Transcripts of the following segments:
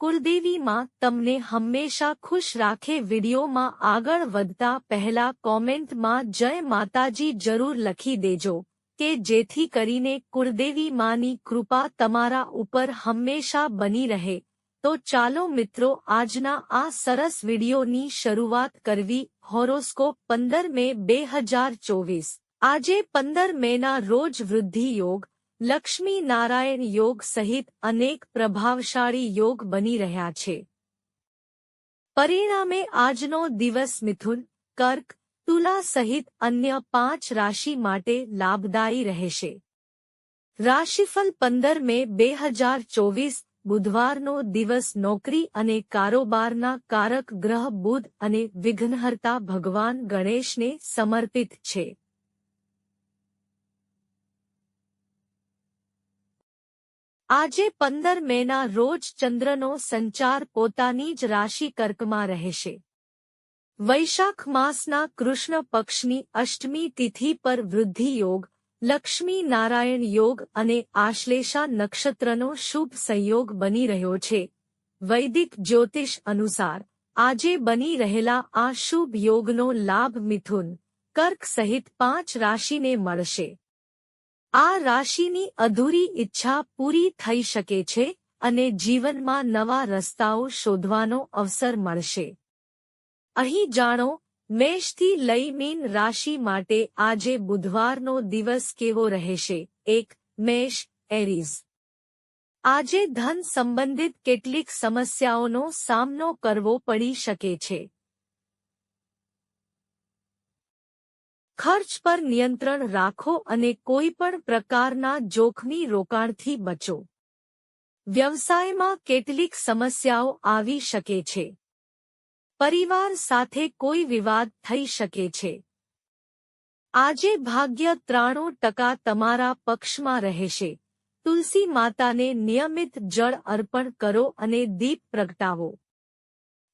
કુળદેવી માં તમને હંમેશા ખુશ રાખે વિડીયોમાં આગળ વધતા પહેલા કોમેન્ટમાં જય માતાજી જરૂર લખી દેજો, કે જેથી કરીને કુળદેવી માની કૃપા તમારા ઉપર હંમેશા બની રહે. તો ચાલો મિત્રો આજના આ સરસ વિડીયોની શરૂઆત કરવી, હોરોસ્કોપ પંદર મે બે હજાર ચોવીસ. આજે પંદર મેના રોજ વૃદ્ધિ યોગ લક્ષ્મી નારાયણ યોગ સહિત અનેક પ્રભાવશાળી યોગ બની રહ્યા છે. પરિણામે આજનો દિવસ મિથુન, કર્ક, તુલા સહિત અન્ય પાંચ રાશિ માટે લાભદાયી રહેશે. રાશિફલ પંદર મે બે હજાર ચોવીસ, બુધવારનો દિવસ નોકરી અને કારોબારના કારક ગ્રહ બુધ અને વિઘ્નહર્તા ભગવાન ગણેશને સમર્પિત છે. આજે પંદર મેના રોજ ચંદ્રનો સંચાર પોતાની જ રાશિ કર્કમાં રહેશે. વૈશાખ માસના કૃષ્ણ પક્ષની અષ્ટમી તિથિ પર વૃદ્ધિ યોગ, લક્ષ્મી નારાયણ યોગ અને આશ્લેષા નક્ષત્રનો શુભ સંયોગ બની રહ્યો છે. વૈદિક જ્યોતિષ અનુસાર, આજે બની રહેલા આ શુભ યોગનો લાભ મિથુન, કર્ક સહિત પાંચ રાશિને મળશે. આ રાશિની અધૂરી ઈચ્છા પૂરી થઈ શકે છે અને જીવનમાં નવા રસ્તાઓ શોધવાનો અવસર મળશે. અહીં જાણો, મેષથી લઈ મીન રાશિ માટે આજે બુધવારનો દિવસ કેવો રહેશે? એક, મેષ, એરીઝ. આજે ધન સંબંધિત કેટલીક સમસ્યાઓનો સામનો કરવો પડી શકે છે. ખર્ચ પર નિયંત્રણ રાખો અને કોઈ પણ પ્રકારના જોખમી રોકાણથી બચો. વ્યવસાયમાં કેટલીક સમસ્યાઓ આવી શકે છે. પરિવાર સાથે કોઈ વિવાદ થઈ શકે છે. આજે ભાગ્ય ત્રાણું ટકા તમારા પક્ષમાં રહેશે. તુલસી માતાને નિયમિત જળ અર્પણ કરો અને દીપ પ્રગટાવો.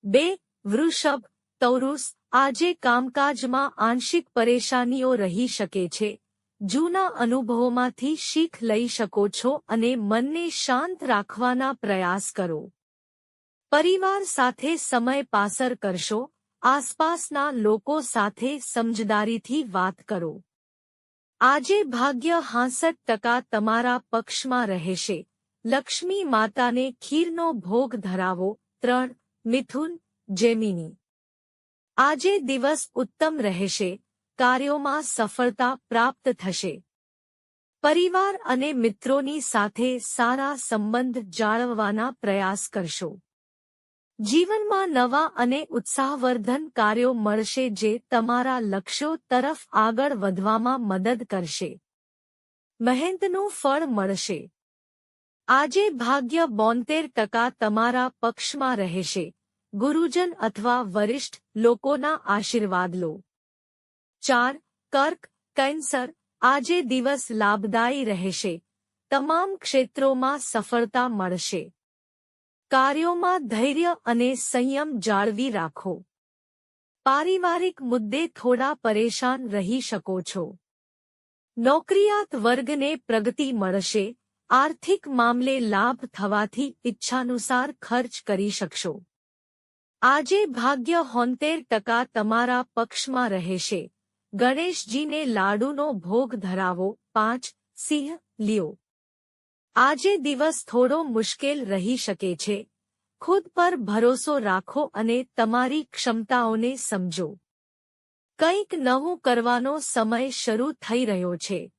બે, વૃષભ તૌરુસ આજે કામકાજમાં આંશિક પરેશાનીઓ રહી શકે છે. જૂના અનુભવોમાંથી શીખ લઈ શકો છો અને મનને શાંત રાખવાના પ્રયાસ કરો. પરિવાર સાથે સમય પાસર કરશો, આસપાસના લોકો સાથે સમજદારીથી વાત કરો. આજે ભાગ્ય હાંસઠ ટકા તમારા પક્ષમાં રહેશે. લક્ષ્મી માતાને ખીરનો ભોગ ધરાવો, ત્રણ, મિથુન, જેમિની. આજે દિવસ ઉત્તમ રહેશે, કાર્યોમાં સફળતા પ્રાપ્ત થશે. પરિવાર અને મિત્રોની સાથે સારા સંબંધ જાળવવાના પ્રયાસ કરશો. જીવનમાં નવા અને ઉત્સાહવર્ધન કાર્યો મળશે જે તમારા લક્ષ્યો તરફ આગળ વધવામાં મદદ કરશે. મહેનતનું ફળ મળશે. આજે ભાગ્ય બોતેર ટકા તમારા પક્ષમાં રહેશે. ગુરુજન અથવા વરિષ્ઠ લોકોના આશીર્વાદ લો. ચાર, કર્ક, કેન્સર, આજે દિવસ લાભદાયી રહેશે. તમામ ક્ષેત્રોમાં સફળતા મળશે. કાર્યોમાં ધૈર્ય અને સંયમ જાળવી રાખો. પારિવારિક મુદ્દે થોડા પરેશાન રહી શકો છો. નોકરિયાત વર્ગને પ્રગતિ મળશે. આર્થિક મામલે લાભ થવાથી ઈચ્છાનુસાર ખર્ચ કરી શકશો. આજે ભાગ્ય હોંતેર ટકા તમારા પક્ષમાં રહેશે. ગણેશજીને લાડુનો ભોગ ધરાવો, પાંચ, સિંહ, લ્યો. આજે દિવસ થોડો મુશ્કેલ રહી શકે છે. ખુદ પર ભરોસો રાખો અને તમારી ક્ષમતાઓને સમજો. કંઈક નવું કરવાનો સમય શરૂ થઈ રહ્યો છે.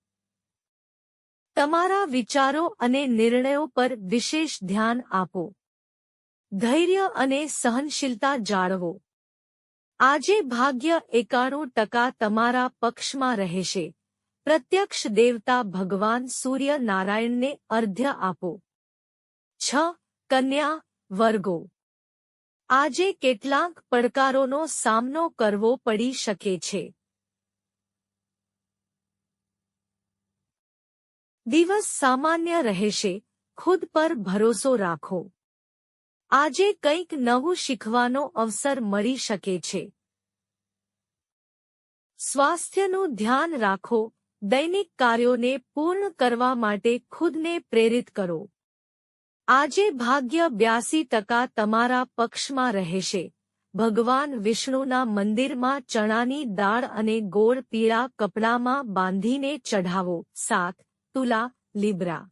તમારા વિચારો અને નિર્ણયો પર વિશેષ ધ્યાન આપો. ધૈર્ય અને સહનશીલતા જાળવો. આજે ભાગ્ય એકાણું ટકા તમારા પક્ષમાં રહેશે. પ્રત્યક્ષ દેવતા ભગવાન સૂર્ય નારાયણને અર્ધ્ય આપો. છ, કન્યા, વર્ગો. આજે કેટલાક પડકારોનો સામનો કરવો પડી શકે છે. દિવસ સામાન્ય રહેશે. ખુદ પર ભરોસો રાખો. આજે કંઈક નવું શીખવાનો અવસર મળી શકે છે. સ્વાસ્થ્યનું ધ્યાન રાખો, દૈનિક કાર્યોને પૂર્ણ કરવા માટે ખુદને પ્રેરિત કરો. આજે ભાગ્ય બ્યાસી ટકા તમારા પક્ષમાં રહેશે. ભગવાન વિષ્ણુના મંદિરમાં ચણાની દાળ અને ગોળ પીળા કપડામાં બાંધીને ચઢાવો. સાત, તુલા, લીબ્રા.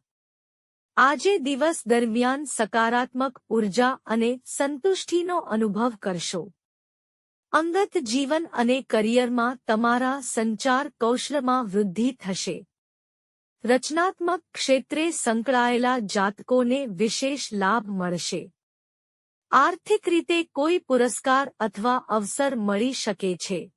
આજે દિવસ દરમિયાન સકારાત્મક ઊર્જા અને સંતુષ્ટિનો અનુભવ કરશો. અંગત જીવન અને કરિયરમાં તમારા સંચાર કૌશલમાં વૃદ્ધિ થશે. રચનાત્મક ક્ષેત્રે સંકળાયેલા જાતકોને વિશેષ લાભ મળશે. આર્થિક રીતે કોઈ પુરસ્કાર અથવા અવસર મળી શકે છે.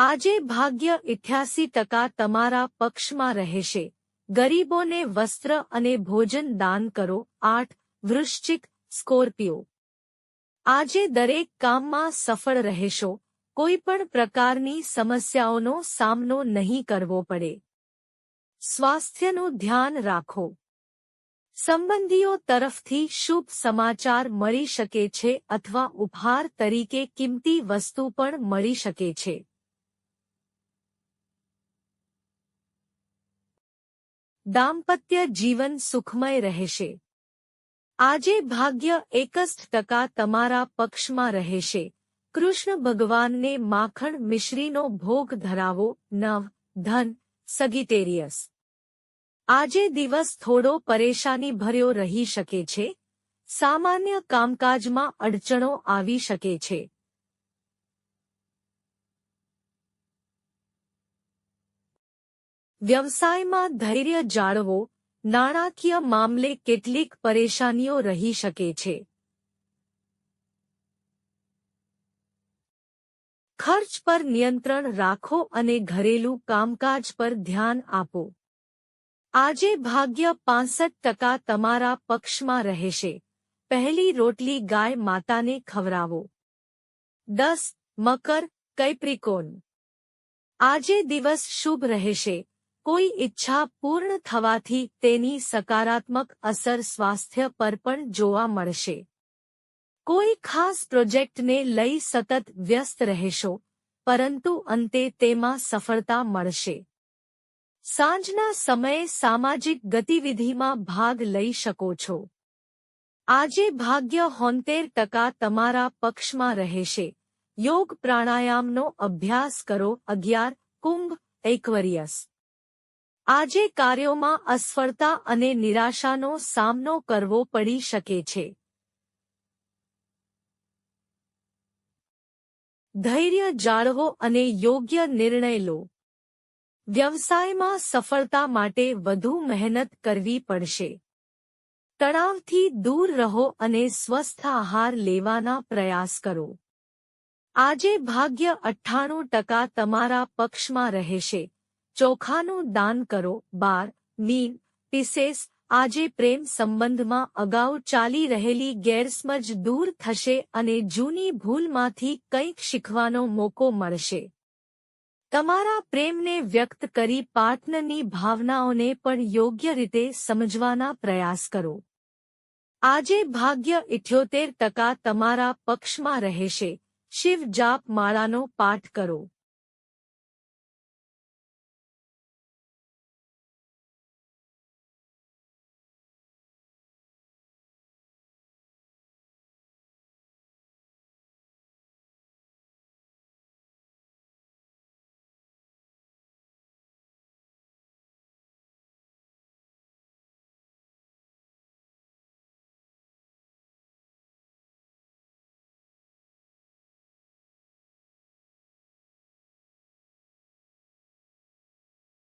આજે ભાગ્ય ઇઠ્યાસી ટકા તમારા પક્ષમાં રહેશે. ગરીબોને વસ્ત્ર અને ભોજન દાન કરો. આઠ, વૃશ્ચિક સ્કોર્પિયો. આજે દરેક કામમાં સફળ રહેશો. કોઈ પણ પ્રકારની સમસ્યાઓનો સામનો નહીં કરવો પડે. સ્વાસ્થ્યનું ધ્યાન રાખો. સંબંધીઓ તરફથી શુભ સમાચાર મળી શકે છે અથવા ઉપહાર તરીકે કિંમતી વસ્તુ પણ મળી શકે છે. દાંપત્ય જીવન સુખમય રહેશે. આજે ભાગ્ય એકસઠ ટકા તમારા પક્ષમાં રહેશે. કૃષ્ણ ભગવાનને માખણ મિશ્રીનો ભોગ ધરાવો, નવ, ધન સગીટેરિયસ આજે દિવસ થોડો પરેશાની ભર્યો રહી શકે છે. સામાન્ય કામકાજમાં અડચણો આવી શકે છે. વ્યવસાયમાં ધૈર્ય જાળવો, નાણાકીય મામલે કેટલીક પરેશાનીઓ રહી શકે છે. ખર્ચ પર નિયંત્રણ રાખો અને ઘરેલું કામકાજ પર ધ્યાન આપો. આજે ભાગ્ય પાસઠ ટકા તમારા પક્ષમાં રહેશે. પહેલી રોટલી ગાય માતાને ખવરાવો દસ, મકર, કૈપ્રિકોન. આજે દિવસ શુભ રહેશે. કોઈ ઈચ્છા પૂર્ણ થવાથી તેની સકારાત્મક અસર સ્વાસ્થ્ય પર પણ જોવા મળશે. કોઈ ખાસ પ્રોજેક્ટને લઈ સતત વ્યસ્ત રહેશો, પરંતુ અંતે તેમાં સફળતા મળશે. સાંજના સમયે સામાજિક ગતિવિધિમાં ભાગ લઈ શકો છો. આજે ભાગ્ય હોંતેર ટકા તમારા પક્ષમાં રહેશે. યોગ પ્રાણાયામનો અભ્યાસ કરો અગિયાર, કુંભ, એકવરિયસ. આજે કાર્યોમાં અસફળતા અને નિરાશાનો સામનો કરવો પડી શકે છે. ધૈર્ય જાળવો અને યોગ્ય નિર્ણય લો. વ્યવસાયમાં સફળતા માટે વધુ મહેનત કરવી પડશે. તણાવથી દૂર રહો અને સ્વસ્થ આહાર લેવાના પ્રયાસ કરો. આજે ભાગ્ય અઠ્ઠાણું ટકા તમારા પક્ષમાં રહેશે. ચોખાનું દાન કરો. બાર, મીન, પિસેસ, આજે પ્રેમ સંબંધમાં અગાઉ ચાલી રહેલી ગેરસમજ દૂર થશે અને જૂની ભૂલમાંથી કંઈક શીખવાનો મોકો મળશે. તમારા પ્રેમને વ્યક્ત કરી પાર્ટનરની ભાવનાઓને પણ યોગ્ય રીતે સમજવાના પ્રયાસ કરો. આજે ભાગ્ય ઇઠ્યોતેર ટકા તમારા પક્ષમાં રહેશે. શિવ જાપ માળાનો પાઠ કરો.